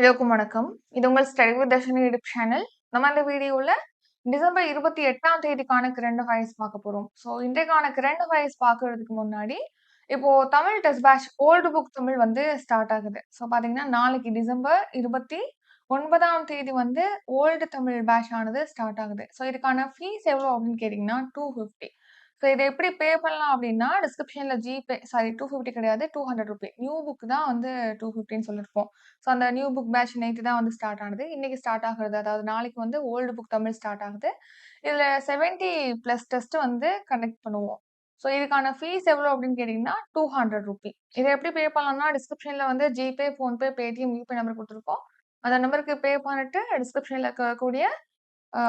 எல்லோருக்கும் வணக்கம். இது உங்கள் study with Dharshini YouTube channel. நம்ம இந்த வீடியோவில் டிசம்பர் 28ஆம் தேதிக்கான கிரண்ட் அஃபயர்ஸ் பார்க்க போகிறோம் ஸோ இன்றைக்கான கிரண்ட் அஃபயர்ஸ் பார்க்கறதுக்கு முன்னாடி, இப்போ Tamil test batch old book Tamil வந்து ஸ்டார்ட் ஆகுது. ஸோ பார்த்தீங்கன்னா, நாளைக்கு டிசம்பர் 29ஆம் தேதி வந்து ஓல்டு தமிழ் பேட்ச் ஆனது ஸ்டார்ட் ஆகுது. ஸோ இதுக்கான ஃபீஸ் எவ்வளோ அப்படின்னு கேட்டிங்கன்னா டூ ஃபிஃப்டி ஸோ இதை எப்படி பே பண்ணலாம் அப்படின்னா, டிஸ்கிரிப்ஷனில் ஜிபே சாரி 250 கிடையாது two hundred rupee new book தான் வந்து 250ன்னு சொல்லியிருப்போம். ஸோ அந்த நியூ புக் பேட்ச் நைட்டு தான் வந்து ஸ்டார்ட் ஆனது. இன்றைக்கி ஸ்டார்ட் ஆகுறது. அதாவது நாளைக்கு வந்து ஓல்டு புக் தமிழ் ஸ்டார்ட் ஆகுது. இதில் செவன்ட்டி ப்ளஸ் டெஸ்ட் வந்து கண்டக்ட் பண்ணுவோம். ஸோ இதுக்கான ஃபீஸ் எவ்வளோ அப்படின்னு கேட்டிங்கன்னா டூ ஹண்ட்ரட் ருபி இதை எப்படி பே பண்ணலாம்னா, டிஸ்கிரிப்ஷனில் வந்து GPay, PhonePe, Paytm, YouPay number கொடுத்துருக்கோம் அந்த நம்பருக்கு பே பண்ணிட்டு டிஸ்கிரிப்ஷனில் இருக்கக்கூடிய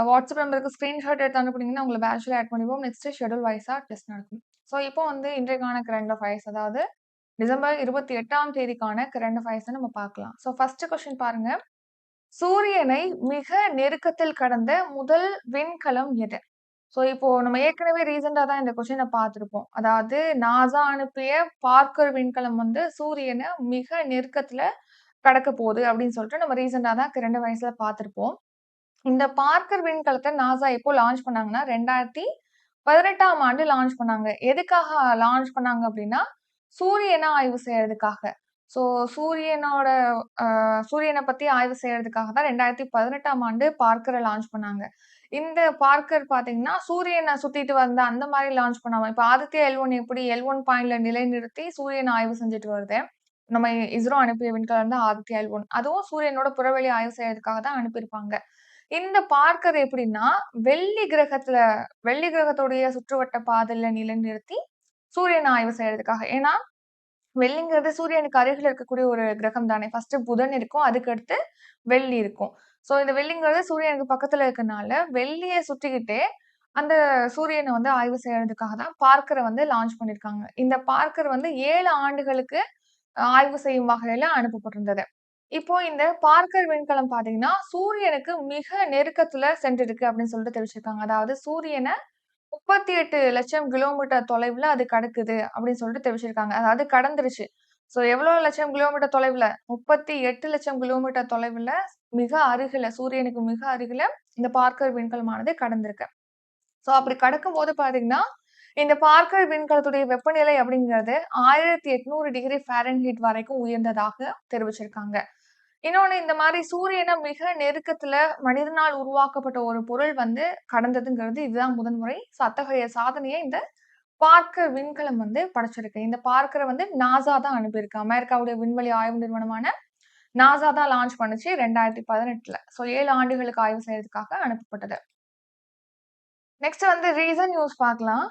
வாட்ஸ்அப் நம்பருக்கு ஸ்க்ரீன்ஷாட் எடுத்து அனுப்புனீங்கன்னா, உங்களை பேட்ச்ல ஆட் பண்ணிப்போம் நெக்ஸ்ட் ஷெடியூல் வைஸாக டெஸ்ட் நடக்கும். ஸோ இப்போ வந்து இன்றைக்கான கரண்ட் அஃபயர்ஸ் அதாவது டிசம்பர் 28ஆம் தேதிக்கான கரண்ட் அஃபயர்ஸ நம்ம பார்க்கலாம். ஸோ ஃபர்ஸ்ட் கொஸ்டின் பாருங்க. சூரியனை மிக நெருக்கத்தில் கடந்த முதல் விண்கலம் எது? ஸோ இப்போ நம்ம ஏற்கனவே ரீசெண்டாக தான் இந்த கொஸ்டினை பார்த்துருப்போம் அதாவது நாசா அனுப்பிய பார்க்கர் விண்கலம் வந்து சூரியனை மிக நெருக்கத்தில் கடக்க போகுது அப்படின்னு சொல்லிட்டு நம்ம ரீசெண்டாக தான் ரெண்டு வயசில் பார்த்துருப்போம் இந்த பார்க்கர் விண்கலத்தை நாசா எப்போ லான்ச் பண்ணாங்கன்னா, 2018ஆம் ஆண்டு லான்ச் பண்ணாங்க. எதுக்காக லான்ச் பண்ணாங்க அப்படின்னா, சூரியனை ஆய்வு செய்யறதுக்காக. ஸோ சூரியனோட சூரியனை பத்தி ஆய்வு செய்யறதுக்காக தான் 2018ஆம் ஆண்டு பார்க்கரை லான்ச் பண்ணாங்க. இந்த பார்க்கர் பார்த்தீங்கன்னா, சூரியனை சுத்திட்டு வந்த அந்த மாதிரி லான்ச் பண்ணாம, இப்ப ஆதித்யா எல்1 எப்படி எல் ஒன் பாயிண்ட்ல நிலைநிறுத்தி சூரியனை ஆய்வு செஞ்சுட்டு வருது. நம்ம இஸ்ரோ அனுப்பிய விண்கலம் தான் ஆதித்யா எல்1. அதுவும் சூரியனோட புறவெளி ஆய்வு செய்யறதுக்காக தான் அனுப்பியிருப்பாங்க. இந்த பார்க்கர் எப்படின்னா, வெள்ளி கிரகத்துல வெள்ளி கிரகத்துடைய சுற்றுவட்ட பாதையில நிலைநிறுத்தி சூரியனை ஆய்வு செய்யறதுக்காக. ஏன்னா, வெள்ளிங்கிறது சூரியனுக்கு அருகில் இருக்கக்கூடிய ஒரு கிரகம் தானே. ஃபர்ஸ்ட் புதன் இருக்கும். அதுக்கு அடுத்து வெள்ளி இருக்கும். ஸோ இந்த வெள்ளிங்கிறது சூரியனுக்கு பக்கத்துல இருக்கனால, வெள்ளியை சுற்றிக்கிட்டே அந்த சூரியனை வந்து ஆய்வு செய்யறதுக்காக தான் பார்க்கரை வந்து லான்ச் பண்ணியிருக்காங்க. இந்த பார்க்கர் வந்து ஏழு ஆண்டுகளுக்கு ஆய்வு செய்யும் வகையில அனுப்பப்பட்டிருந்தது. இப்போ இந்த பார்க்கர் விண்கலம் பார்த்தீங்கன்னா, சூரியனுக்கு மிக நெருக்கத்துல சென்றிருக்கு அப்படின்னு சொல்லிட்டு தெரிவிச்சிருக்காங்க. அதாவது சூரியனை முப்பத்தி எட்டு லட்சம் கிலோமீட்டர் தொலைவுல அது கடக்குது அப்படின்னு சொல்லிட்டு தெரிவிச்சிருக்காங்க. அதாவது கடந்துருச்சு. ஸோ எவ்வளோ லட்சம் கிலோமீட்டர் தொலைவுல? 38,00,000 கிலோமீட்டர் தொலைவுல மிக அருகில சூரியனுக்கு மிக அருகில இந்த பார்க்கர் விண்கலமானது கடந்திருக்கு. ஸோ அப்படி கடக்கும்போது பார்த்தீங்கன்னா, இந்த பார்க்கர் விண்கலத்துடைய வெப்பநிலை அப்படிங்கிறது 1800 டிகிரி ஃபாரன்ஹீட் வரைக்கும் உயர்ந்ததாக தெரிவிச்சிருக்காங்க. இன்னொன்று இந்த மாதிரி சூரியனை மிக நெருக்கத்தில் மனிதனால் உருவாக்கப்பட்ட ஒரு பொருள் வந்து கடந்ததுங்கிறது இதுதான் முதன்முறை ஸோ அத்தகைய சாதனையை இந்த பார்க்கர் விண்கலம் வந்து படைச்சிருக்கு. இந்த பார்க்கரை வந்து நாசா தான் அனுப்பியிருக்கு. அமெரிக்காவுடைய விண்வெளி ஆய்வு நிறுவனமான நாசா தான் லான்ச் பண்ணுச்சு 2018ல. ஸோ ஏழு ஆண்டுகளுக்கு ஆய்வு செய்யறதுக்காக அனுப்பப்பட்டது. நெக்ஸ்ட் வந்து ரீசன் நியூஸ் பார்க்கலாம்.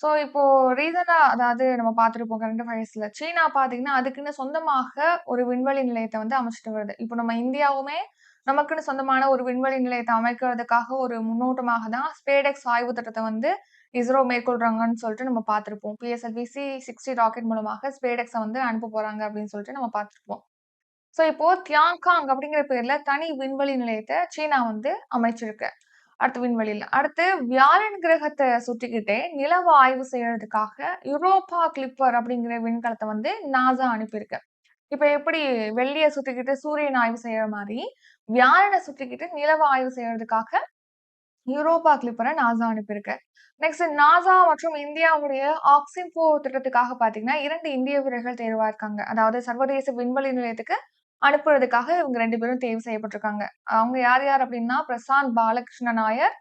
ஸோ இப்போ ரீசனாக அதாவது நம்ம பார்த்துருப்போம் கரண்ட் அஃபயர்ஸ்ல. சீனா பார்த்தீங்கன்னா, அதுக்குன்னு சொந்தமாக ஒரு விண்வெளி நிலையத்தை வந்து அமைச்சிட்டு வருது. இப்போ நம்ம இந்தியாவுமே நமக்குன்னு சொந்தமான ஒரு விண்வெளி நிலையத்தை அமைக்கிறதுக்காக ஒரு முன்னோட்டமாக தான் ஸ்பேடெக்ஸ் ஆய்வு திட்டத்தை வந்து இஸ்ரோ மேற்கொள்றாங்கன்னு சொல்லிட்டு நம்ம பார்த்துருப்போம் பிஎஸ்எல்வி சி-60 ராக்கெட் மூலமாக ஸ்பேடெக்ஸை வந்து அனுப்ப போறாங்க அப்படின்னு சொல்லிட்டு நம்ம பார்த்துருப்போம் ஸோ இப்போ தியாங்காங் அப்படிங்கிற பேர்ல தனி விண்வெளி நிலையத்தை சீனா வந்து அமைச்சிருக்கு. அடுத்த விண்வெளியில. அடுத்து வியாழன் கிரகத்தை சுற்றிக்கிட்டே நிலவ ஆய்வு செய்யறதுக்காக யூரோப்பா கிளிப்பர் அப்படிங்கிற விண்கலத்தை வந்து நாசா அனுப்பியிருக்கு. இப்ப எப்படி வெள்ளியை சுத்திக்கிட்டு சூரியன் ஆய்வு செய்யற மாதிரி வியாழனை சுற்றிக்கிட்டு நிலவ ஆய்வு செய்யறதுக்காக யூரோப்பா கிளிப்பரை நாசா அனுப்பியிருக்கு. நெக்ஸ்ட் நாசா மற்றும் இந்தியாவுடைய ஆக்சிம்போ திட்டத்துக்காக பார்த்தீங்கன்னா, இரண்டு இந்திய வீரர்கள் தேர்வாயிருக்காங்க. அதாவது சர்வதேச விண்வெளி நிலையத்துக்கு அனுப்புறதுக்காக இவங்க ரெண்டு பேரும் தேர்வு செய்யப்பட்டிருக்காங்க. அவங்க யார் யார் அப்படின்னா, பிரசாந்த் பாலகிருஷ்ண நாயர்,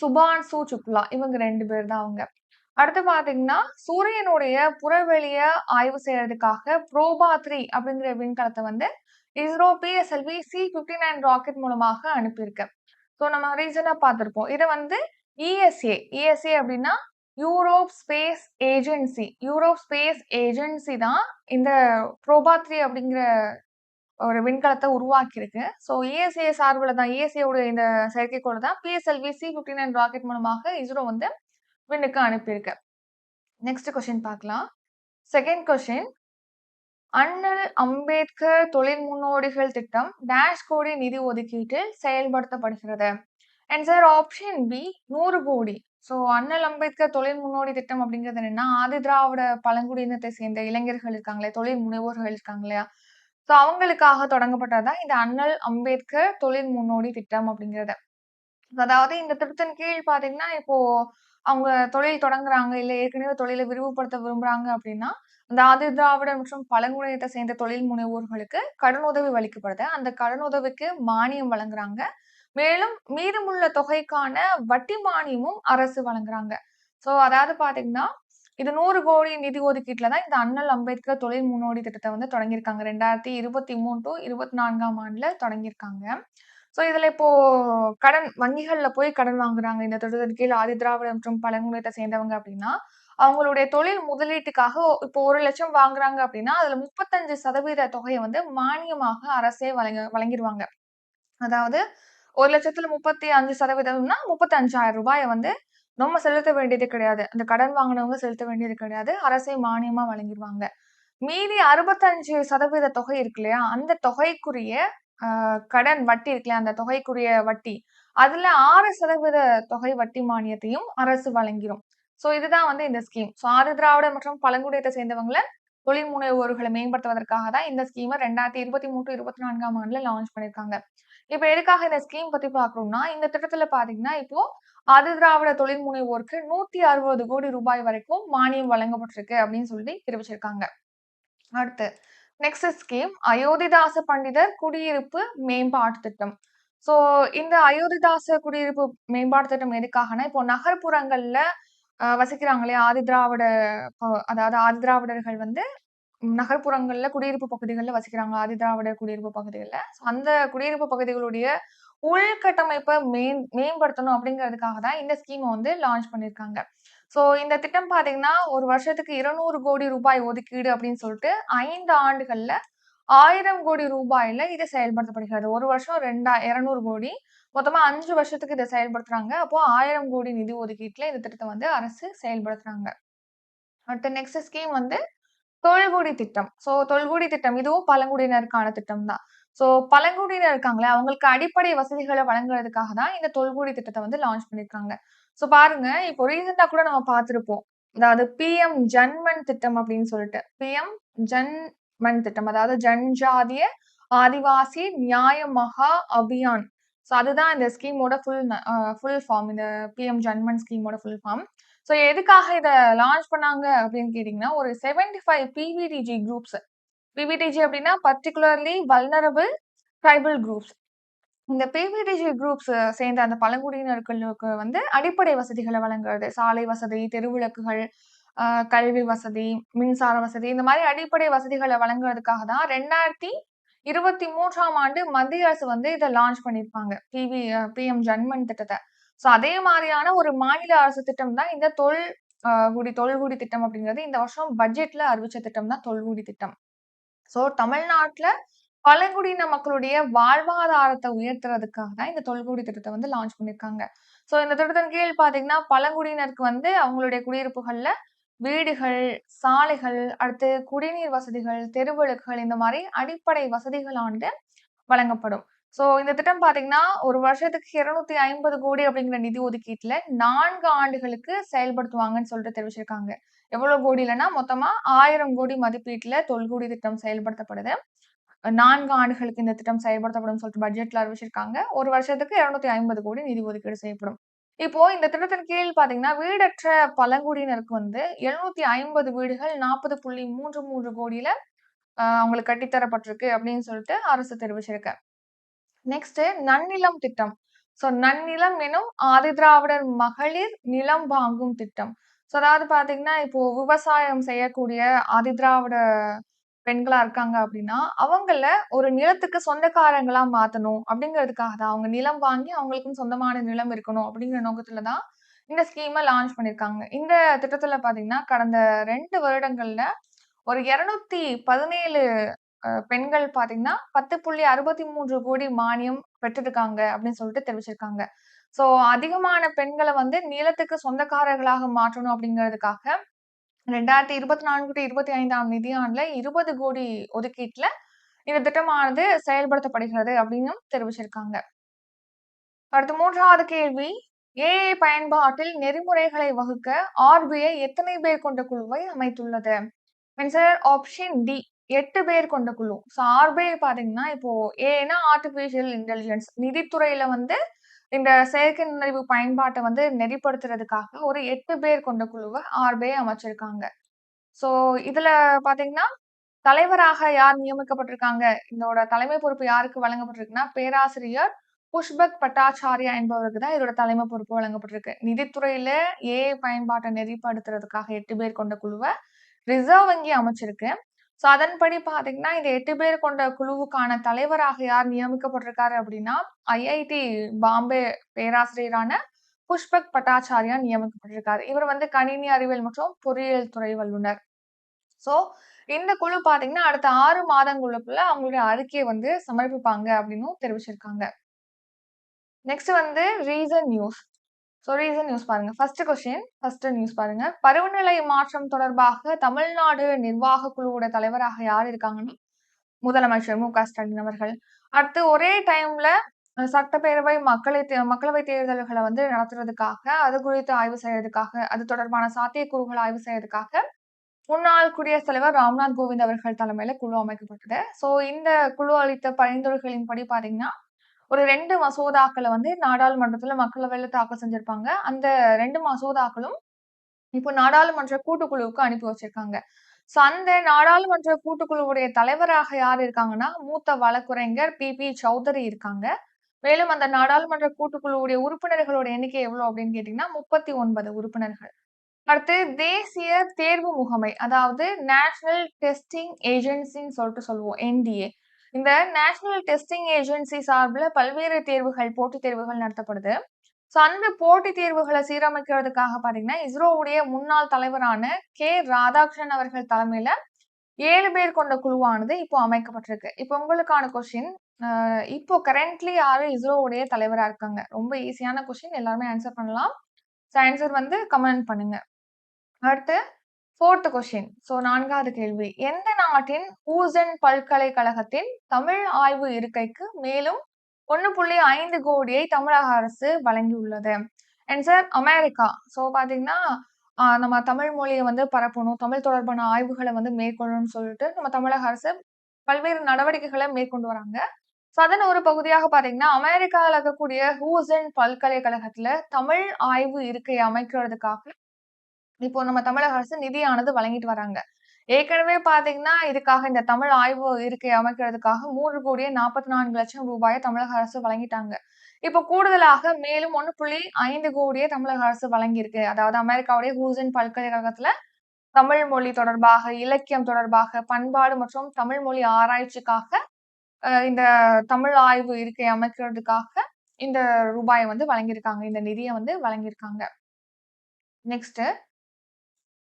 சுபான்சு சுக்லா இவங்க ரெண்டு பேர் தான் அவங்க. அடுத்து பார்த்தீங்கன்னா, சூரியனுடைய புறவெளிய ஆய்வு செய்யறதுக்காக புரோபா த்ரீ அப்படிங்கிற விண்கலத்தை வந்து இஸ்ரோ பிஎஸ்எல்வி சி-59 ராக்கெட் மூலமாக அனுப்பியிருக்கு. ஸோ நம்ம ரீசனாக பார்த்துருப்போம் இதை வந்து இஎஸ்ஏ இஎஸ்ஏ அப்படின்னா Europe space agency Europe space agency தான் இந்த ப்ரோபா த்ரீ அப்படிங்கிற ஒரு விண்கலத்தை உருவாக்கியிருக்கு. ஸோ ஏஎஸ்ஏ சார்பில் தான் இஎஸ்ஏவோட இந்த செயற்கைக்கோள் தான் பிஎஸ்எல்வி சி-59 ராக்கெட் மூலமாக இஸ்ரோ வந்து விண்ணுக்கு அனுப்பியிருக்கு. நெக்ஸ்ட் கொஸ்டின் பார்க்கலாம். செகண்ட் கொஸ்டின் அண்ணல் அம்பேத்கர் தொழில் முன்னோடிகள் திட்டம் டேஷ் கோடி நிதி ஒதுக்கீட்டில் செயல்படுத்தப்படுகிறது. சார் ஆப்ஷன் பி நூறு கோடி. ஸோ அண்ணல் அம்பேத்கர் தொழில் முன்னோடி திட்டம் அப்படிங்கிறது என்னன்னா, ஆதி திராவிட பழங்குடியினத்தை சேர்ந்த இளைஞர்கள் இருக்காங்களே, தொழில் முனைவோர்கள் இருக்காங்க இல்லையா? ஸோ அவங்களுக்காக தொடங்கப்பட்டதுதான் இந்த அண்ணல் அம்பேத்கர் தொழில் முன்னோடி திட்டம் அப்படிங்கிறது. அதாவது இந்த திட்டத்தின் கீழ் பார்த்தீங்கன்னா, இப்போ அவங்க தொழில் தொடங்குறாங்க, இல்லை ஏற்கனவே தொழிலை விரிவுபடுத்த விரும்புறாங்க அப்படின்னா, அந்த ஆதி திராவிடர் மற்றும் பழங்குடியினத்தை சேர்ந்த தொழில் முனைவோர்களுக்கு கடனுதவி அளிக்கப்படுது. அந்த கடனுதவிக்கு மானியம் வழங்குறாங்க. மேலும் மீதமுள்ள தொகைக்கான வட்டி மானியமும் அரசு வழங்குறாங்க. ஸோ அதாவது பார்த்தீங்கன்னா, இது நூறு கோடி நிதி ஒதுக்கீட்டில் தான் இந்த அண்ணல் அம்பேத்கர் தொழில் முன்னோடி திட்டத்தை வந்து தொடங்கியிருக்காங்க. ரெண்டாயிரத்தி இருபத்தி மூணு டு இருபத்தி நான்காம் ஆண்டில் தொடங்கியிருக்காங்க. ஸோ இதில் இப்போ கடன் வங்கிகளில் போய் கடன் வாங்குறாங்க. இந்த திட்டத்தின் கீழ் ஆதிதிராவிட மற்றும் பழங்குடியினத்தை சேர்ந்தவங்க அப்படின்னா, அவங்களுடைய தொழில் முதலீட்டுக்காக இப்போ ஒரு லட்சம் வாங்குறாங்க அப்படின்னா, அதுல முப்பத்தஞ்சு சதவீத தொகையை வந்து மானியமாக அரசே வழங்க வழங்கிருவாங்க. அதாவது ஒரு லட்சத்துல முப்பத்தி அஞ்சு சதவீதம்னா முப்பத்தி அஞ்சாயிரம் ரூபாயை வந்து நம்ம செலுத்த வேண்டியது கிடையாது. அந்த கடன் வாங்குனவங்க செலுத்த வேண்டியது கிடையாது. அரசே மானியமா வழங்கிருவாங்க. மீதி 65% தொகை இருக்கு இல்லையா? அந்த தொகைக்குரிய கடன் வட்டி இருக்கு இல்லையா? அந்த தொகைக்குரிய வட்டி. அதுல ஆறு சதவீத தொகை வட்டி மானியத்தையும் அரசு வழங்கிரும். ஸோ இதுதான் வந்து இந்த ஸ்கீம். ஸோ ஆதி திராவிட மற்றும் பழங்குடியத்தை சேர்ந்தவங்களை தொழில் முனைவோர்களை மேம்படுத்துவதற்காக தான் இந்த ஸ்கீமை ரெண்டாயிரத்தி இருபத்தி மூணு இருபத்தி நான்காம் ஆண்டுல லான்ச் பண்ணியிருக்காங்க. இப்ப எதுக்காக இந்த ஸ்கீம் பத்தி பாக்குறோம்னா இந்த திட்டத்துல பாத்தீங்கன்னா இப்போ ஆதி திராவிட தொழில் முனைவோருக்கு நூத்தி அறுபது கோடி ரூபாய் வரைக்கும் மானியம் வழங்கப்பட்டிருக்கு அப்படின்னு சொல்லி தெரிவிச்சிருக்காங்க. அடுத்து நெக்ஸ்ட் ஸ்கீம் அயோத்திதாச பண்டிதர் குடியிருப்பு மேம்பாட்டு திட்டம். ஸோ இந்த அயோத்திதாச குடியிருப்பு மேம்பாட்டு திட்டம் எதுக்காகன்னா, இப்போ நகர்ப்புறங்கள்ல அ வசிக்கிறாங்க இல்லையா? ஆதி திராவிட அதாவது ஆதி திராவிடர்கள் வந்து நகர்ப்புறங்கள்ல குடியிருப்பு பகுதிகளில் வசிக்கிறாங்க. ஆதிதிராவிடர் குடியிருப்பு பகுதிகளில் ஸோ அந்த குடியிருப்பு பகுதிகளுடைய உள்கட்டமைப்பை மேம் மேம்படுத்தணும் அப்படிங்கிறதுக்காக தான் இந்த ஸ்கீமை வந்து லான்ச் பண்ணியிருக்காங்க. ஸோ இந்த திட்டம் பார்த்தீங்கன்னா, ஒரு வருஷத்துக்கு 200 கோடி ரூபாய் ஒதுக்கீடு அப்படின்னு சொல்லிட்டு ஐந்து ஆண்டுகள்ல ஆயிரம் கோடி ரூபாய்ல இது செயல்படுத்தப்படுகிறது. ஒரு வருஷம் ரெண்டா 200 கோடி. மொத்தமா அஞ்சு வருஷத்துக்கு இதை செயல்படுத்துறாங்க. அப்போ ஆயிரம் கோடி நிதி ஒதுக்கீட்டுல இந்த திட்டத்தை வந்து அரசு செயல்படுத்துறாங்க. அடுத்த நெக்ஸ்ட் ஸ்கீம் வந்து தொல்குடி திட்டம். ஸோ தொல்குடி திட்டம் இதுவும் பழங்குடியினருக்கான திட்டம் தான். ஸோ பழங்குடியினர் இருக்காங்களே, அவங்களுக்கு அடிப்படை வசதிகளை வழங்குறதுக்காக தான் இந்த தொல்குடி திட்டத்தை வந்து லான்ச் பண்ணியிருக்காங்க. ஸோ பாருங்க, இப்போ ரீசென்ட்டா கூட நம்ம பார்த்துருப்போம் அதாவது பிஎம் ஜன்மன் திட்டம் அப்படின்னு சொல்லிட்டு. பிஎம் ஜன்மன் திட்டம். அதாவது ஜன்ஜாதிய ஆதிவாசி நியாய மகா அபியான். ஸோ அதுதான் இந்த ஸ்கீமோட ஃபுல் ஃபுல் ஃபார்ம். இந்த பிஎம் ஜன்மன் ஸ்கீமோட ஃபுல் ஃபார்ம். ஸோ எதுக்காக இதை லான்ச் பண்ணாங்க அப்படின்னு கேட்டிங்கன்னா ஒரு 75 பிவிடிஜி குரூப்ஸ். பிவிடிஜி அப்படின்னா பர்ட்டிகுலர்லி வல்னரபிள் ட்ரைபல் குரூப்ஸ். இந்த பிவிடிஜி குரூப்ஸ் சேர்ந்த அந்த பழங்குடியினர்களுக்கு வந்து அடிப்படை வசதிகளை வழங்குறது. சாலை வசதி, தெருவிளக்குகள், கல்வி வசதி, மின்சார வசதி இந்த மாதிரி அடிப்படை வசதிகளை வழங்குறதுக்காக தான் 2023ஆம் ஆண்டு மத்திய அரசு வந்து இதை லான்ச் பண்ணியிருப்பாங்க. பிவி பிஎம் ஜன்மன் திட்டத்தை ஸோ அதே மாதிரியான ஒரு மாநில அரசு திட்டம் தான் இந்த தொல் குடி தொல்குடி திட்டம் அப்படிங்கிறது. இந்த வருஷம் பட்ஜெட்ல அறிவிச்ச திட்டம் தான் தொல்குடி திட்டம். ஸோ தமிழ்நாட்டுல பழங்குடியின மக்களுடைய வாழ்வாதாரத்தை உயர்த்துறதுக்காக தான் இந்த தொல்குடி திட்டத்தை வந்து லான்ச் பண்ணியிருக்காங்க. ஸோ இந்த திட்டத்தின் கீழ் பார்த்தீங்கன்னா, பழங்குடியினருக்கு வந்து அவங்களுடைய குடியிருப்புகள்ல வீடுகள், சாலைகள், அடுத்து குடிநீர் வசதிகள், தெருவிளக்குகள் இந்த மாதிரி அடிப்படை வசதிகளானது வழங்கப்படும். ஸோ இந்த திட்டம் பார்த்தீங்கன்னா, ஒரு வருஷத்துக்கு 250 கோடி அப்படிங்கிற நிதி ஒதுக்கீட்டுல நான்கு ஆண்டுகளுக்கு செயல்படுத்துவாங்கன்னு சொல்லிட்டு தெரிவிச்சிருக்காங்க. எவ்வளவு கோடி இல்லைன்னா மொத்தமா ஆயிரம் கோடி மதிப்பீட்டுல தொல்குடி திட்டம் செயல்படுத்தப்படுது. நான்கு ஆண்டுகளுக்கு இந்த திட்டம் செயல்படுத்தப்படும் சொல்லிட்டு பட்ஜெட்ல அறிவிச்சிருக்காங்க. ஒரு வருஷத்துக்கு 250 கோடி நிதி ஒதுக்கீடு செய்யப்படும். இப்போ இந்த திட்டத்தின் கீழ் பாத்தீங்கன்னா வீடற்ற பழங்குடியினருக்கு வந்து 750 வீடுகள் 40.33 கோடியில அவங்களுக்கு கட்டித்தரப்பட்டிருக்கு அப்படின்னு சொல்லிட்டு அரசு தெரிவிச்சிருக்கு. நெக்ஸ்ட் நன்னிலம் திட்டம். ஸோ நன்னிலம் எனும் ஆதிதிராவிடர் மகளிர் நிலம் வாங்கும் திட்டம். ஸோ அதாவது பார்த்தீங்கன்னா, இப்போ விவசாயம் செய்யக்கூடிய ஆதிதிராவிட பெண்களா இருக்காங்க அப்படின்னா, அவங்கள ஒரு நிலத்துக்கு சொந்தக்காரங்களா மாத்தணும் அப்படிங்கிறதுக்காக தான். அவங்க நிலம் வாங்கி அவங்களுக்கும் சொந்தமான நிலம் இருக்கணும் அப்படிங்கிற நோக்கத்துல தான் இந்த ஸ்கீமை லான்ச் பண்ணியிருக்காங்க. இந்த திட்டத்துல பாத்தீங்கன்னா கடந்த ரெண்டு வருடங்கள்ல ஒரு இருநூத்தி பதினேழு பெண்கள் பாத்தீங்கன்னா பத்து புள்ளி அறுபத்தி மூன்று கோடி மானியம் பெற்றிருக்காங்க அப்படின்னு சொல்லிட்டு தெரிவிச்சிருக்காங்க. ஸோ அதிகமான பெண்களை வந்து நிலத்துக்கு சொந்தக்காரர்களாக மாற்றணும் அப்படிங்கிறதுக்காக 2024 டூ 25ஆம் நிதியாண்டுல 20 கோடி ஒதுக்கீட்டுல இந்த திட்டமானது செயல்படுத்தப்படுகிறது அப்படின்னும் தெரிவிச்சிருக்காங்க. அடுத்து மூன்றாவது கேள்வி. ஏஐ பயன்பாட்டில் நெறிமுறைகளை வகுக்க ஆர்பிஐ எத்தனை பேர் கொண்ட குழுவை அமைத்துள்ளது? ஆன்சர் ஆப்ஷன் டி எட்டு பேர் கொண்ட குழு ஸோ ஆர்பிஐ பாத்தீங்கன்னா இப்போ ஏன்னா ஆர்டிபிஷியல் இன்டெலிஜென்ஸ் நிதித்துறையில வந்து இந்த செயற்கை நுண்ணறிவு பயன்பாட்டை வந்து நெறிப்படுத்துறதுக்காக ஒரு எட்டு பேர் கொண்ட குழுவை ஆர்பிஐ அமைச்சிருக்காங்க. ஸோ இதுல பாத்தீங்கன்னா தலைவராக யார் நியமிக்கப்பட்டிருக்காங்க? இதோட தலைமை பொறுப்பு யாருக்கு வழங்கப்பட்டிருக்குன்னா பேராசிரியர் புஷ்பக் பட்டாச்சாரியா என்பவருக்கு தான் இதோட தலைமை பொறுப்பு வழங்கப்பட்டிருக்கு. நிதித்துறையில ஏ பயன்பாட்டை நெறிப்படுத்துறதுக்காக எட்டு பேர் கொண்ட குழுவை ரிசர்வ் வங்கி அமைச்சிருக்கு. ஸோ அதன்படி பார்த்தீங்கன்னா இந்த எட்டு பேர் கொண்ட குழுவுக்கான தலைவராக யார் நியமிக்கப்பட்டிருக்காரு அப்படின்னா ஐஐடி பாம்பே பேராசிரியரான புஷ்பக் பட்டாச்சாரியா நியமிக்கப்பட்டிருக்காரு. இவர் வந்து கணினி அறிவியல் மற்றும் பொறியியல் துறை வல்லுனர் ஸோ இந்த குழு பார்த்தீங்கன்னா அடுத்த ஆறு மாதங்களுக்குள்ள அவங்களுடைய அறிக்கையை வந்து சமர்ப்பிப்பாங்க அப்படின்னு தெரிவிச்சிருக்காங்க. நெக்ஸ்ட் வந்து reason news so reason news பாருங்க. ஃபர்ஸ்ட் கொஸ்டின் ஃபர்ஸ்ட் நியூஸ் பாருங்க. பருவநிலை மாற்றம் தொடர்பாக தமிழ்நாடு நிர்வாக குழுவோட தலைவராக யார் இருக்காங்கன்னா முதலமைச்சர் மு க ஸ்டாலின் அவர்கள். அடுத்து ஒரே டைம்ல சட்டப்பேரவை மக்களை மக்களவை தேர்தல்களை வந்து நடத்துறதுக்காக அது குறித்து ஆய்வு செய்யறதுக்காக அது தொடர்பான சாத்தியக்கூறுகளை ஆய்வு செய்யறதுக்காக முன்னாள் குடியரசுத் தலைவர் ராம்நாத் கோவிந்த் அவர்கள் தலைமையில குழு அமைக்கப்பட்டது. ஸோ இந்த குழு அளித்த பரிந்துரைகளின்படி பாத்தீங்கன்னா ஒரு ரெண்டு மசோதாக்களை வந்து நாடாளுமன்றத்துல மக்களவையில தாக்கல் செஞ்சிருப்பாங்க. அந்த ரெண்டு மசோதாக்களும் இப்போ நாடாளுமன்ற கூட்டுக்குழுவுக்கு அனுப்பி வச்சிருக்காங்க. சோ அந்த நாடாளுமன்ற கூட்டுக்குழுவுடைய தலைவராக யார் இருக்காங்கன்னா மூத்த வழக்குரைஞர் பி. பி. சௌதரி இருக்காங்க. மேலும் அந்த நாடாளுமன்ற கூட்டுக்குழுவுடைய உறுப்பினர்களோட எண்ணிக்கை எவ்வளவு அப்படின்னு கேட்டீங்கன்னா முப்பத்தி ஒன்பது உறுப்பினர்கள். அடுத்து தேசிய தேர்வு முகமை அதாவது நேஷனல் டெஸ்டிங் ஏஜென்சின்னு சொல்லிட்டு சொல்லுவோம் என்டிஏ இந்த நேஷனல் டெஸ்டிங் ஏஜென்சி சார்பில் பல்வேறு தேர்வுகள் போட்டித் தேர்வுகள் நடத்தப்படுது. ஸோ அந்த போட்டித் தேர்வுகளை சீரமைக்கிறதுக்காக பார்த்தீங்கன்னா இஸ்ரோவுடைய முன்னாள் தலைவரான கே. ராதாகிருஷ்ணன் அவர்கள் தலைமையில் ஏழு பேர் கொண்ட குழுவானது இப்போ அமைக்கப்பட்டிருக்கு. இப்போ உங்களுக்கான கொஷின் இப்போ கரண்ட்லி யாரு இஸ்ரோவுடைய தலைவரா இருக்காங்க? ரொம்ப ஈஸியான கொஷின் எல்லாருமே ஆன்சர் பண்ணலாம். ஸோ ஆன்சர் வந்து கமெண்ட் பண்ணுங்க. அடுத்து ஃபோர்த் கொஸ்டின் ஸோ நான்காவது கேள்வி. எந்த நாட்டின் ஹூசன் பல்கலைக்கழகத்தின் தமிழ் ஆய்வு இருக்கைக்கு மேலும் ஒன்று புள்ளி ஐந்து கோடியை தமிழக அரசு வழங்கியுள்ளது? Sir America. ஸோ பார்த்தீங்கன்னா நம்ம தமிழ் மொழியை வந்து பரப்பணும். தமிழ் தொடர்பான ஆய்வுகளை வந்து மேற்கொள்ளணும்னு சொல்லிட்டு நம்ம தமிழக அரசு பல்வேறு நடவடிக்கைகளை மேற்கொண்டு வராங்க. ஸோ அதன் ஒரு பகுதியாக பார்த்தீங்கன்னா அமெரிக்காவில் இருக்கக்கூடிய ஹூசன் பல்கலைக்கழகத்துல தமிழ் ஆய்வு இருக்கை அமைக்கிறதுக்காக இப்போ நம்ம தமிழக அரசு நிதியானது வழங்கிட்டு வராங்க. ஏற்கனவே பாத்தீங்கன்னா இதுக்காக இந்த தமிழ் ஆய்வு இருக்கை அமைக்கிறதுக்காக மூன்று கோடியே நாற்பத்தி நான்கு லட்சம் ரூபாயை தமிழக அரசு வழங்கிட்டாங்க. இப்போ கூடுதலாக மேலும் ஒன்று புள்ளி ஐந்து கோடியே தமிழக அரசு வழங்கியிருக்கு. அதாவது அமெரிக்காவுடைய ஹூசன் பல்கலைக்கழகத்துல தமிழ் மொழி தொடர்பாக இலக்கியம் தொடர்பாக பண்பாடு மற்றும் தமிழ் மொழி ஆராய்ச்சிக்காக இந்த தமிழ் ஆய்வு இருக்கை அமைக்கிறதுக்காக இந்த ரூபாயை வந்து வழங்கியிருக்காங்க. இந்த நிதியை வந்து வழங்கியிருக்காங்க. நெக்ஸ்ட்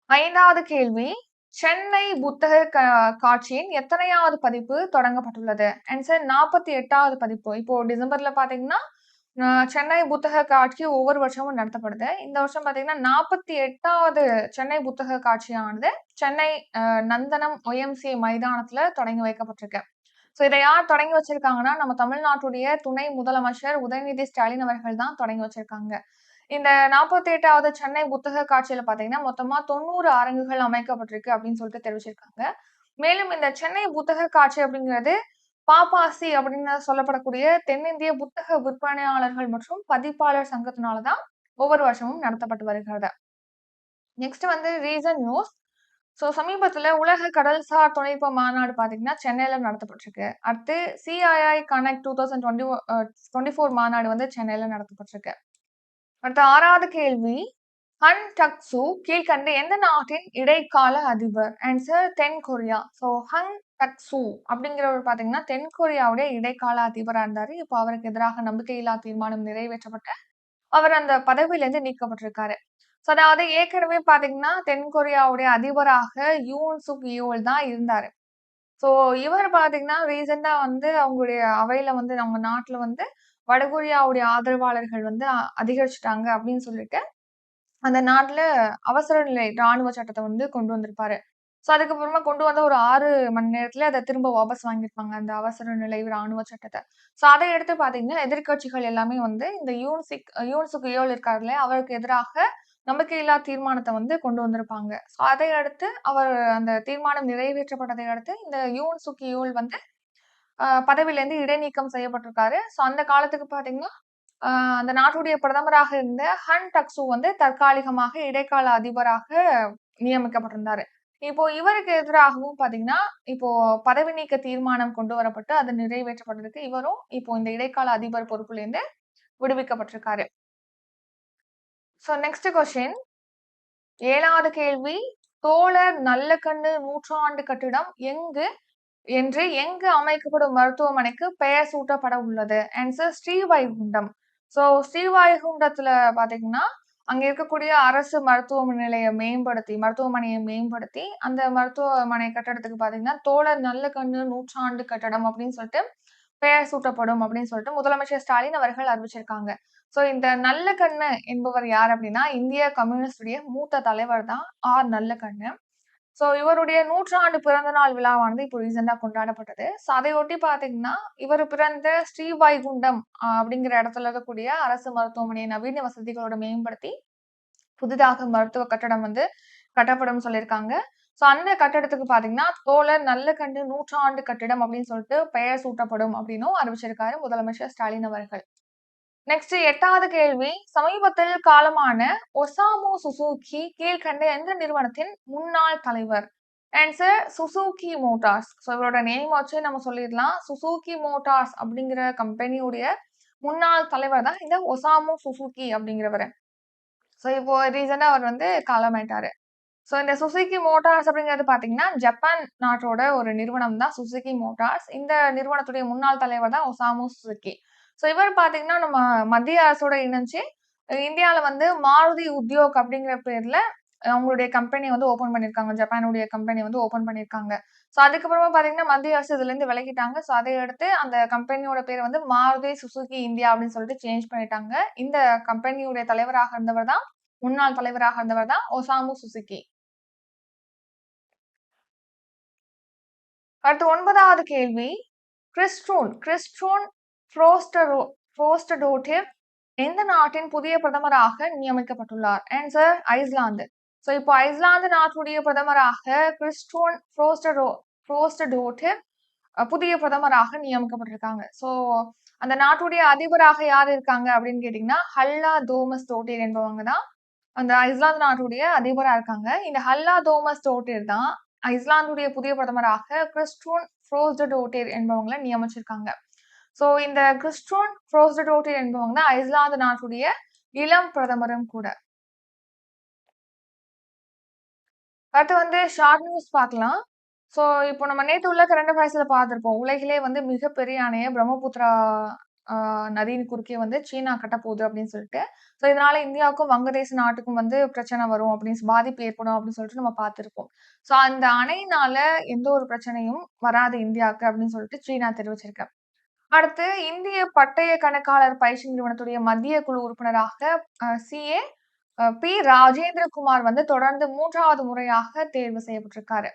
ஐந்தாவது கேள்வி சென்னை புத்தக காட்சியின் எத்தனையாவது பதிப்பு தொடங்கப்பட்டுள்ளது? ஆன்சர் நாற்பத்தி எட்டாவது பதிப்பு. இப்போ டிசம்பர்ல பாத்தீங்கன்னா சென்னை புத்தக காட்சி ஒவ்வொரு வருஷமும் நடத்தப்படுது. இந்த வருஷம் பாத்தீங்கன்னா நாற்பத்தி எட்டாவது சென்னை புத்தக காட்சியானது சென்னை நந்தனம் ஒய்எம்சி மைதானத்துல தொடங்கி வைக்கப்பட்டிருக்கு. ஸோ இதை யார் தொடங்கி வச்சிருக்காங்கன்னா நம்ம தமிழ்நாட்டுடைய துணை முதலமைச்சர் உதயநிதி ஸ்டாலின் அவர்கள் தான் தொடங்கி வச்சிருக்காங்க. இந்த நாற்பத்தி எட்டாவது சென்னை புத்தக காட்சியில பாத்தீங்கன்னா மொத்தமா தொண்ணூறு அரங்குகள் அமைக்கப்பட்டிருக்கு அப்படின்னு சொல்லிட்டு தெரிவிச்சிருக்காங்க. மேலும் இந்த சென்னை புத்தக காட்சி அப்படிங்கிறது பாப்பாசி அப்படின்னு சொல்லப்படக்கூடிய தென்னிந்திய புத்தக விற்பனையாளர்கள் மற்றும் பதிப்பாளர் சங்கத்தினாலதான் ஒவ்வொரு வருஷமும் நடத்தப்பட்டு வருகிறது. நெக்ஸ்ட் வந்து ரீசன் நியூஸ் ஸோ சமீபத்துல உலக கடல்சார் தொழில்நுட்ப மாநாடு பாத்தீங்கன்னா சென்னையில நடத்தப்பட்டிருக்கு. அடுத்து CII connect two thousand twenty twenty four மாநாடு வந்து சென்னையில நடத்தப்பட்டிருக்கு. அடுத்த ஆறாவது கேள்வி. ஹன் டக்சு கீழ்கண்டு எந்த நாட்டின் இடைக்கால அதிபர்? ஆன்சர் தென் கொரியா. ஸோ ஹங் டக்ஸு அப்படிங்கிறவர் பார்த்தீங்கன்னா தென் கொரியாவுடைய இடைக்கால அதிபராக இருந்தார். இப்போ அவருக்கு எதிராக நம்பிக்கையில்லா தீர்மானம் நிறைவேற்றப்பட்ட அவர் அந்த பதவியிலேருந்து நீக்கப்பட்டிருக்காரு. ஸோ அதாவது ஏற்கனவே பார்த்தீங்கன்னா தென் கொரியாவுடைய அதிபராக யூன் சுக் யூல் தான் இருந்தார். ஸோ இவர் பார்த்தீங்கன்னா ரீசெண்டாக வந்து அவங்களுடைய அவையில் வந்து அவங்க நாட்டில் வந்து வடகொரியாவுடைய ஆதரவாளர்கள் வந்து அதிகரிச்சுட்டாங்க அப்படின்னு சொல்லிட்டு அந்த நாட்டுல அவசர நிலை ராணுவ சட்டத்தை வந்து கொண்டு வந்திருப்பாரு. ஸோ அதுக்கப்புறமா கொண்டு வந்த ஒரு ஆறு மணி நேரத்துல அதை திரும்ப வாபஸ் வாங்கியிருப்பாங்க அந்த அவசர நிலை ராணுவ சட்டத்தை. ஸோ அதை எடுத்து பாத்தீங்கன்னா எதிர்கட்சிகள் எல்லாமே வந்து இந்த யூன்சிக் யூன்சுக்கு யோல் இருக்காருல்ல அவருக்கு எதிராக நம்பிக்கையில்லா தீர்மானத்தை வந்து கொண்டு வந்திருப்பாங்க. ஸோ அதை அடுத்து அவர் அந்த தீர்மானம் நிறைவேற்றப்பட்டதை அடுத்து இந்த யூன் சுக்கி யூல் வந்து பதவியிலேருந்து இடைநீக்கம் செய்யப்பட்டிருக்காரு. ஸோ அந்த காலத்துக்கு பார்த்தீங்கன்னா அந்த நாட்டுடைய பிரதமராக இருந்த ஹன் டக்ஸு வந்து தற்காலிகமாக இடைக்கால அதிபராக நியமிக்கப்பட்டிருந்தாரு. இப்போ இவருக்கு எதிராகவும் பாத்தீங்கன்னா இப்போ பதவி நீக்க தீர்மானம் கொண்டு வரப்பட்டு அது நிறைவேற்றப்பட்டிருக்கு இவரும் இப்போ இந்த இடைக்கால அதிபர் பொறுப்புல இருந்து விடுவிக்கப்பட்டிருக்காரு. ஸோ நெக்ஸ்ட் கொஸ்டின் ஏழாவது கேள்வி. தோழர் நல்ல கண்ணு நூற்றாண்டு கட்டிடம் எங்கு? என்று எங்கு அமைக்கப்படும் மருத்துவமனைக்கு பெயர் சூட்டப்பட உள்ளது. ஆன்சர் ஸ்ரீவைகுண்டம். ஸோ ஸ்ரீவாயுகுண்டத்துல பாத்தீங்கன்னா அங்க இருக்கக்கூடிய அரசு மருத்துவ நிலையை மேம்படுத்தி மருத்துவமனையை மேம்படுத்தி அந்த மருத்துவமனை கட்டடத்துக்கு பாத்தீங்கன்னா தோழர் நல்ல கண்ணு நூற்றாண்டு கட்டடம் அப்படின்னு சொல்லிட்டு பெயர் சூட்டப்படும் அப்படின்னு சொல்லிட்டு முதலமைச்சர் ஸ்டாலின் அவர்கள் அறிவிச்சிருக்காங்க. சோ இந்த நல்ல கண்ணு என்பவர் யார் அப்படின்னா இந்திய கம்யூனிஸ்டுடைய மூத்த தலைவர் தான் ஆர் நல்ல கண்ணு. ஸோ இவருடைய நூற்றாண்டு பிறந்த நாள் விழாவானது இப்போ ரீசெண்டாக கொண்டாடப்பட்டது. ஸோ அதையொட்டி பார்த்தீங்கன்னா இவர் பிறந்த ஸ்ரீவைகுண்டம் ஆஹ் அப்படிங்கிற இடத்துல இருக்கக்கூடிய அரசு மருத்துவமனையை நவீன வசதிகளோட மேம்படுத்தி புதிதாக மருத்துவ கட்டடம் வந்து கட்டப்படும் சொல்லியிருக்காங்க. ஸோ அந்த கட்டடத்துக்கு பார்த்தீங்கன்னா தோழர் நல்லக்கண்டு நூற்றாண்டு கட்டிடம் அப்படின்னு சொல்லிட்டு பெயர் சூட்டப்படும் அப்படின்னும் அறிவிச்சிருக்காரு முதலமைச்சர் ஸ்டாலின் அவர்கள். நெக்ஸ்ட் எட்டாவது கேள்வி. சமீபத்தில் காலமான ஒசாமு சுசுகி கீழ்கண்ட எந்த நிறுவனத்தின் முன்னாள் தலைவர்? Answer Suzuki Motors. ஸோ இவரோட நேம் வச்சு நம்ம சொல்லிடலாம். சுசுகி மோட்டார்ஸ் அப்படிங்கிற கம்பெனியுடைய முன்னாள் தலைவர் தான் இந்த ஒசாமு சுசுகி அப்படிங்கிறவர். ஸோ இப்போ ரீசெண்டாக அவர் வந்து காலமாயிட்டாரு. ஸோ இந்த சுசுகி மோட்டார்ஸ் அப்படிங்கிறது பார்த்தீங்கன்னா ஜப்பான் நாட்டோட ஒரு நிறுவனம் தான் சுசுகி மோட்டார்ஸ். இந்த நிறுவனத்துடைய முன்னாள் தலைவர் தான் ஒசாமு சுசுகி. ஸோ இவர் பார்த்தீங்கன்னா நம்ம மத்திய அரசோட இணைஞ்சு இந்தியாவில் வந்து மாருதி உத்யோக் அப்படிங்கிற பேர்ல அவங்களுடைய கம்பெனி வந்து ஓப்பன் பண்ணியிருக்காங்க ஜப்பானுடைய கம்பெனி வந்து ஓப்பன் பண்ணியிருக்காங்க ஸோ அதுக்கப்புறமா பார்த்தீங்கன்னா மத்திய அரசு இதுலேருந்து விலகிட்டாங்க. ஸோ அதை எடுத்து அந்த கம்பெனியோட பேர் வந்து மாருதி சுசுகி இந்தியா அப்படின்னு சொல்லிட்டு சேஞ்ச் பண்ணிட்டாங்க. இந்த கம்பெனியுடைய தலைவராக இருந்தவர் தான் முன்னாள் தலைவராக இருந்தவர் தான் ஒசாமு சுசுகி. அடுத்து ஒன்பதாவது கேள்வி. கிறிஸ்டூன் கிறிஸ்டூன் ஃப்ரோஸ்டரோ ஃப்ரோஸ்டடோட்டிவ் எந்த நாட்டின் புதிய பிரதமராக நியமிக்கப்பட்டுள்ளார்? Answer Iceland. ஸோ இப்போ ஐஸ்லாந்து நாட்டுடைய பிரதமராக கிறிஸ்டோன் ஃப்ரோஸ்டரோ ஃப்ரோஸ்டடோட்டிவ் புதிய பிரதமராக நியமிக்கப்பட்டிருக்காங்க. ஸோ அந்த நாட்டுடைய அதிபராக யார் இருக்காங்க அப்படின்னு கேட்டிங்கன்னா ஹல்லா தோமஸ் டோட்டிர் என்பவங்க தான் அந்த ஐஸ்லாந்து நாட்டுடைய அதிபராக இருக்காங்க. இந்த ஹல்லா தோமஸ் டோட்டிர் தான் ஐஸ்லாந்துடைய புதிய பிரதமராக கிறிஸ்டோன் ஃப்ரோஸ்டடோட்டிர் என்பவங்களை நியமிச்சிருக்காங்க. ஸோ இந்த கிறிஸ்டோன் ஃப்ரோஸ்டடோட்டிர் என்பவங்க தான் ஐஸ்லாந்து நாட்டுடைய இளம் பிரதமரும் கூட. அடுத்து வந்து ஷார்ட் நியூஸ் பார்க்கலாம். ஸோ இப்போ நம்ம நேற்று உள்ள கரண்ட் அஃபேர்ஸில் பார்த்துருப்போம். உலகிலே வந்து மிகப்பெரிய அணையை பிரம்மபுத்திரா நதியின் குறுக்கே வந்து சீனா கட்ட போகுது அப்படின்னு சொல்லிட்டு. ஸோ இதனால இந்தியாவுக்கும் வங்கதேச நாட்டுக்கும் வந்து பிரச்சனை வரும் அப்படின்னு பாதிப்பு ஏற்படும் அப்படின்னு சொல்லிட்டு நம்ம பார்த்துருப்போம். ஸோ அந்த அணையினால எந்த ஒரு பிரச்சனையும் வராது இந்தியாவுக்கு அப்படின்னு சொல்லிட்டு சீனா தெரிவிச்சிருக்கேன் அடுத்து இந்திய பட்டய கணக்காளர் பயிற்சி நிறுவனத்துடைய மத்திய குழு உறுப்பினராக சிஏ பி. ராஜேந்திரகுமார் வந்து தொடர்ந்து மூன்றாவது முறையாக தேர்வு செய்யப்பட்டிருக்காரு.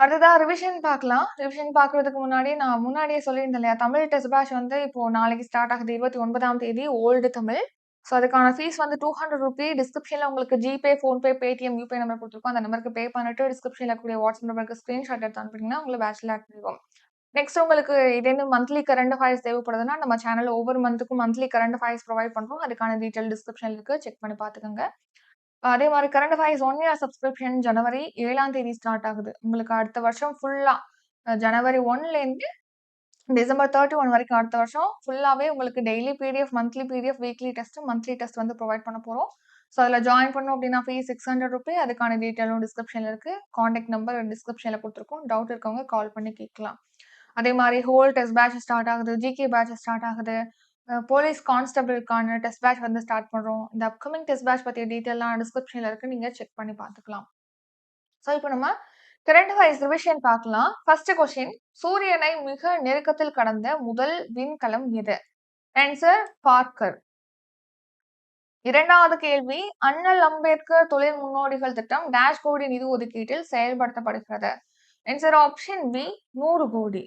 அடுத்ததா ரிவிஷன் பார்க்கலாம். ரிவிஷன் பார்க்கறதுக்கு முன்னாடி நான் முன்னாடியே சொல்லியிருந்தேன் இல்லையா? தமிழ் டெஸ்ட் பேட்ச் வந்து இப்போ நாளைக்கு ஸ்டார்ட் ஆகுது. இருபத்தி ஒன்பதாம் தேதி ஓல்டு தமிழ். ஸோ அதுக்கான ஃபீஸ் வந்து டூ ஹண்ட்ரட் ருபி டிஸ்கிரிப்ஷனில் உங்களுக்கு GPay PhonePe Paytm YouPay number கொடுத்துருக்கோம். அந்த நம்பருக்கு பே பண்ணிட்டு டிஸ்கிரிப்ஷனில் கூடிய வாட்ஸ்அப் நம்பருக்கு ஸ்க்ரீன்ஷாட் எடுத்து அனுப்பிங்கன்னா உங்களை பேச்சில் ஆட் பண்ணிடுவோம் நெக்ஸ்ட் உங்களுக்கு இதேன்னு மந்த்லி கரண்ட் அஃபேர்ஸ் தேவைப்படுதுன்னா நம்ம சேனல் ஒவ்வொரு மந்த்துக்கும் மந்த்லி கரண்ட் அஃபேர்ஸ் ப்ரொவைட் பண்ணுறோம் அதுக்கான டீட்டெயில் டிஸ்கிரிப்ஷன் இருக்கு. செக் பண்ணி பார்த்துக்கோங்க. அதே மாதிரி current affairs one year subscription ஜனவரி ஏழாம் தேதி ஸ்டார்ட் ஆகுது. உங்களுக்கு அடுத்த வருஷம் ஃபுல்லாக ஜனவரி ஒன்லேருந்து டிசம்பர் தேர்ட்டி ஒன் வரைக்கும் அடுத்த வருஷம் ஃபுல்லாகவே உங்களுக்கு daily PDF monthly PDF weekly test monthly test வந்து ப்ரொவைட் பண்ண போகிறோம் ஸோ அதில் ஜாயின் பண்ணோம் அப்படின்னா ஃபீஸ் சிக்ஸ் ஹண்ட்ரட் ருபி அதுக்கான டீட்டெயிலும் டிஸ்கிரிப்ஷனில் இருக்குது காண்டாக்ட் நம்பர் டிஸ்கிரிப்ஷனில் கொடுத்துருக்கோம். டவுட் இருக்கவங்க கால் பண்ணி கேட்கலாம். அதே மாதிரி ஹோல் டெஸ்ட் பேட்ச் ஸ்டார்ட் ஆகுது ஜிகே பேட்ச் ஸ்டார்ட் ஆகுது. போலீஸ் கான்ஸ்டபிளுக்கான டெஸ்ட் பேட்ச் வந்து ஸ்டார்ட் பண்ணுறோம் இந்த அப்கமிங் டெஸ்ட் பேட்ச் பற்றிய டீட்டெயிலாம் டிஸ்கிரிப்ஷனில் இருக்குது நீங்கள் செக் பண்ணி பார்த்துக்கலாம். ஸோ இப்போ நம்ம கரண்ட் வைஸ் ரிவிஷன் பார்க்கலாம். ஃபர்ஸ்ட் கொஸ்டின் சூரியனை மிக நெருக்கத்தில் கடந்த முதல் விண்கலம் எது? ஆன்சர் பார்க்கர் இரண்டாவது கேள்வி அண்ணல் அம்பேத்கர் தொழில் முன்னோடிகள் திட்டம் டேஷ் கோடி நிதி ஒதுக்கீட்டில் செயல்படுத்தப்படுகிறது. ஆன்சர் ஆப்ஷன் பி நூறு கோடி.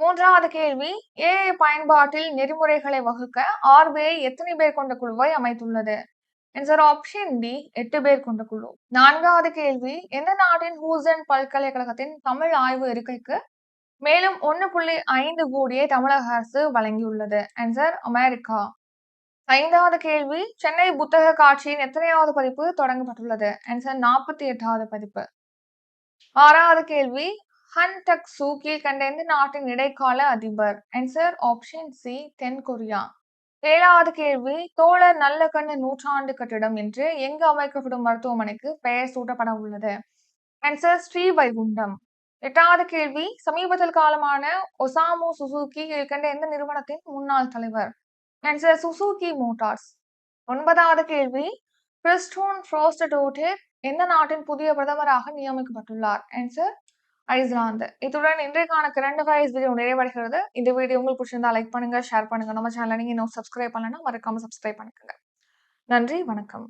மூன்றாவது கேள்வி ஏஐ பயன்பாட்டில் நெறிமுறைகளை வகுக்க ஆர்பிஐ எத்தனை பேர் கொண்ட குழுவை அமைத்துள்ளது? ஆன்சர் ஆப்ஷன் டி எட்டு பேர் கொண்ட குழு. நான்காவது கேள்வி எந்த நாட்டின் ஹூசன் பல்கலைக்கழகத்தின் தமிழ் ஆய்வு இருக்கைக்கு மேலும் ஒன்று புள்ளி ஐந்து கோடியை தமிழக அரசு வழங்கியுள்ளது? Answer America. ஐந்தாவது கேள்வி சென்னை புத்தக காட்சியின் எத்தனையாவது பதிப்பு தொடங்கப்பட்டுள்ளது? ஆன்சர் நாற்பத்தி எட்டாவது பதிப்பு. ஆறாவது கேள்வி ஹன் டக் சூ கீழ்கண்ட எந்த நாட்டின் இடைக்கால அதிபர். ஆன்சர் ஆப்ஷன் சி தென் கொரியா. ஏழாவது கேள்வி தோழர் நல்ல கண்ணு நூற்றாண்டு கட்டிடம் என்று எங்கு அமைக்கப்படும் மருத்துவமனைக்கு பெயர் சூட்டப்பட உள்ளது? ஆன்சர் ஸ்ரீ வைகுண்டம் எட்டாவது கேள்வி சமீபத்தில் காலமான ஒசாமு சுசுகி கீழ்கண்ட எந்த நிறுவனத்தின் முன்னாள் தலைவர். Answer Suzuki Motors. ஒன்பதாவது கேள்வி கிறிஸ்டோன் ஃப்ரோஸ்டோட்டே எந்த நாட்டின் புதிய பிரதமராக நியமிக்கப்பட்டுள்ளார்? ஆன்சர் ஐஸ்லாந்து இத்துடன் இன்றைக்கான கிரண்டு அஃபேர்ஸ் வீடியோ நிறைவடைகிறது. இந்த வீடியோ உங்களுக்கு பிடிச்சிருந்தா லைக் பண்ணுங்க ஷேர் பண்ணுங்க. நம்ம சேனலை நீங்க இன்னும் சப்ஸ்கிரைப் பண்ணலன்னா மறக்காம சப்ஸ்கிரைப் பண்ணிக்கோங்க. நன்றி வணக்கம்.